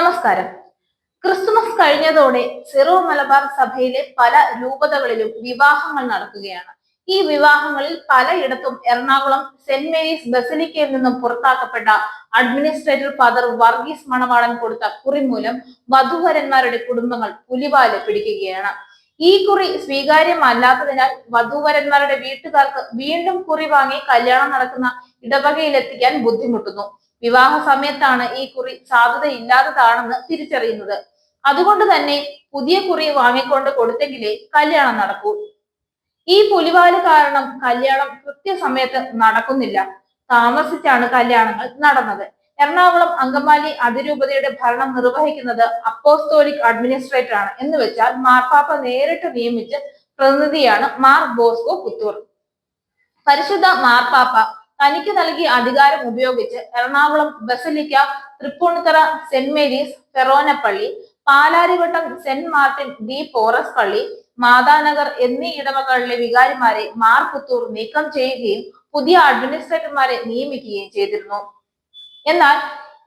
നമസ്കാരം. ക്രിസ്തുമസ് കഴിഞ്ഞതോടെ സിറോ മലബാർ സഭയിലെ പല രൂപതകളിലും വിവാഹങ്ങൾ നടക്കുകയാണ്. ഈ വിവാഹങ്ങളിൽ പലയിടത്തും എറണാകുളം സെന്റ് മേരീസ് ബസലിക്കയിൽ നിന്നും പുറത്താക്കപ്പെട്ട അഡ്മിനിസ്ട്രേറ്റർ ഫാദർ വർഗീസ് മണവാളൻ കൊടുത്ത കുറി മൂലം വധുവരന്മാരുടെ കുടുംബങ്ങൾ പുലിവാൽ പിടിക്കുകയാണ്. ഈ കുറി സ്വീകാര്യമല്ലാത്തതിനാൽ വധുവരന്മാരുടെ വീട്ടുകാർക്ക് വീണ്ടും കുറി വാങ്ങി കല്യാണം നടക്കുന്ന ഇടവകയിലെത്തിക്കാൻ ബുദ്ധിമുട്ടുന്നു. വിവാഹ സമയത്താണ് ഈ കുറി സാധ്യത ഇല്ലാത്തതാണെന്ന് തിരിച്ചറിയുന്നത്. അതുകൊണ്ട് തന്നെ പുതിയ കുറി വാങ്ങിക്കൊണ്ട് കൊടുത്തെങ്കിലേ കല്യാണം നടക്കൂ. ഈ പുലിവാൽ കാരണം കല്യാണം കൃത്യസമയത്ത് നടക്കുന്നില്ല. താമസിച്ചാണ് കല്യാണങ്ങൾ നടന്നത്. എറണാകുളം അങ്കമാലി അതിരൂപതയുടെ ഭരണം നിർവഹിക്കുന്നത് അപ്പോസ്തോലിക് അഡ്മിനിസ്ട്രേറ്റർ ആണ്. എന്ന് വെച്ചാൽ മാർപ്പാപ്പ നേരിട്ട് നിയമിച്ച് പ്രതിനിധിയാണ് മാർ ബോസ്കോ പുത്തൂർ. പരിശുദ്ധ മാർപ്പാപ്പ തനിക്ക് നൽകിയ അധികാരം ഉപയോഗിച്ച് Ernakulam basilica Tripunithura saint Mary's ഫെറോനപ്പള്ളി Palarivattom saint Martin de Porres പള്ളി മാതാനഗർ എന്നീ ഇടവകളിലെ വികാരിമാരെ മാർ പുത്തൂർ നീക്കം ചെയ്യുകയും പുതിയ അഡ്മിനിസ്ട്രേറ്റർമാരെ നിയമിക്കുകയും ചെയ്തിരുന്നു. എന്നാൽ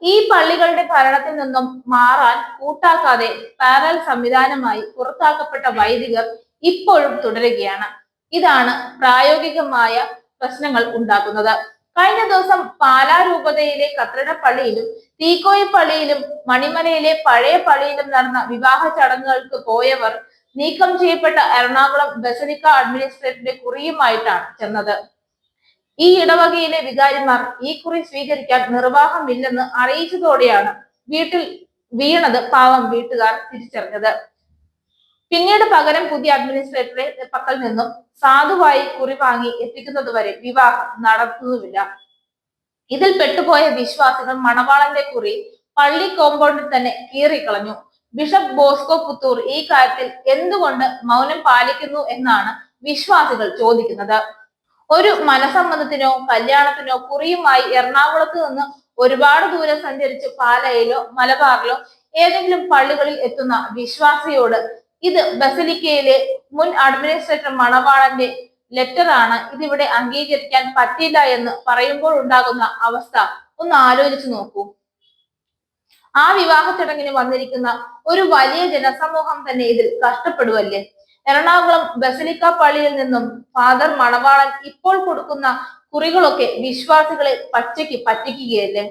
ഈ പള്ളികളുടെ ഭരണത്തിൽ നിന്നും മാറാൻ കൂട്ടാക്കാതെ പാരൽ സംവിധാനമായി പുറത്താക്കപ്പെട്ട വൈദികർ ഇപ്പോഴും തുടരുകയാണ്. ഇതാണ് പ്രായോഗികമായ പ്രശ്നങ്ങൾ ഉണ്ടാക്കുന്നത്. കഴിഞ്ഞ ദിവസം പാലാ രൂപതയിലെ കത്രട പള്ളിയിലും തീക്കോയി പള്ളിയിലും മണിമലയിലെ പഴയ പള്ളിയിലും നടന്ന വിവാഹ ചടങ്ങുകൾക്ക് പോയവർ നീക്കം ചെയ്യപ്പെട്ട എറണാകുളം ബസലിക്ക അഡ്മിനിസ്ട്രേറ്ററിന്റെ കുറിയുമായിട്ടാണ് ചെന്നത്. ഈ ഇടവകയിലെ വികാരിമാർ ഈ കുറി സ്വീകരിക്കാൻ നിർവാഹമില്ലെന്ന് അറിയിച്ചതോടെയാണ് വീട്ടിൽ വീണത് പാവം വീട്ടുകാർ തിരിച്ചറിഞ്ഞത്. പിന്നീട് പകരം പുതിയ അഡ്മിനിസ്ട്രേറ്ററെ പക്കൽ നിന്നും സാധുവായി കുറി വാങ്ങി എത്തിക്കുന്നത് വരെ വിവാഹം നടത്തുന്നുമില്ല. ഇതിൽ പെട്ടുപോയ വിശ്വാസികൾ മണവാളന്റെ കുറി പള്ളി കോമ്പൗണ്ടിൽ തന്നെ കീറിക്കളഞ്ഞു. ബിഷപ്പ് ബോസ്കോ പുത്തൂർ ഈ കാര്യത്തിൽ എന്തുകൊണ്ട് മൗനം പാലിക്കുന്നു എന്നാണ് വിശ്വാസികൾ ചോദിക്കുന്നത്. ഒരു മനസമ്മതത്തിനോ കല്യാണത്തിനോ കുറിയുമായി എറണാകുളത്ത് നിന്ന് ഒരുപാട് ദൂരം സഞ്ചരിച്ച് പാലയിലോ മലബാറിലോ ഏതെങ്കിലും പള്ളികളിൽ എത്തുന്ന വിശ്വാസിയോട് ഇത് ബസലിക്കയിലെ മുൻ അഡ്മിനിസ്ട്രേറ്റർ മണവാളന്റെ ലെറ്റർ ആണ്. ഇതിവിടെ അംഗീകരിക്കാൻ പറ്റില്ല എന്ന് പറയുമ്പോൾ ഉണ്ടാകുന്ന അവസ്ഥ ഒന്ന് ആലോചിച്ചു നോക്കൂ. ആ വിവാഹ ചടങ്ങിന് വന്നിരിക്കുന്ന ഒരു വലിയ ജനസമൂഹം തന്നെ ഇതിൽ കഷ്ടപ്പെടുവല്ലേ? എറണാകുളം ബസലിക്ക പള്ളിയിൽ നിന്നും ഫാദർ മണവാളൻ ഇപ്പോൾ കൊടുക്കുന്ന കുറികളൊക്കെ വിശ്വാസികളെ പച്ചയ്ക്ക് പറ്റിക്കുകയല്ലേ?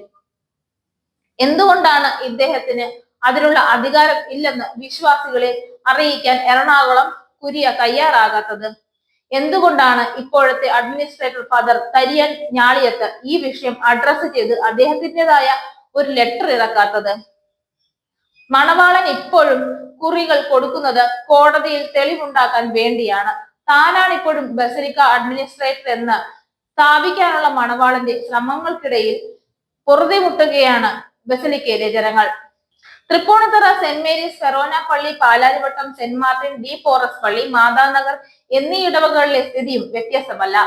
എന്തുകൊണ്ടാണ് ഇദ്ദേഹത്തിന് അതിനുള്ള അധികാരം ഇല്ലെന്ന് വിശ്വാസികളെ അറിയിക്കാൻ എറണാകുളം കുരിയ തയ്യാറാകാത്തത്. എന്തുകൊണ്ടാണ് ഇപ്പോഴത്തെ അഡ്മിനിസ്ട്രേറ്റർ ഫാദർ തരിയൻ ഞാളിയത്ത് ഈ വിഷയം അഡ്രസ് ചെയ്ത് അദ്ദേഹത്തിന്റെതായ ഒരു ലെറ്റർ ഇറക്കാത്തത്? മണവാളൻ ഇപ്പോഴും കുറികൾ കൊടുക്കുന്നത് കോടതിയിൽ തെളിവുണ്ടാക്കാൻ വേണ്ടിയാണ്. താനാണ് ഇപ്പോഴും ബസരിക്ക അഡ്മിനിസ്ട്രേറ്റർ എന്ന് സ്ഥാപിക്കാനുള്ള മണവാളന്റെ ശ്രമങ്ങൾക്കിടയിൽ പൊറുതിമുട്ടുകയാണ് ബസലിക്കയിലെ ജനങ്ങൾ. തൃപ്പൂണിത്തറ സെന്റ് മേരീസ് ഫെറോന പള്ളി Palarivattom saint Martin de Porres പള്ളി മാതാനഗർ എന്നീ ഇടവകളിലെ സ്ഥിതിയും വ്യത്യസ്തമല്ല.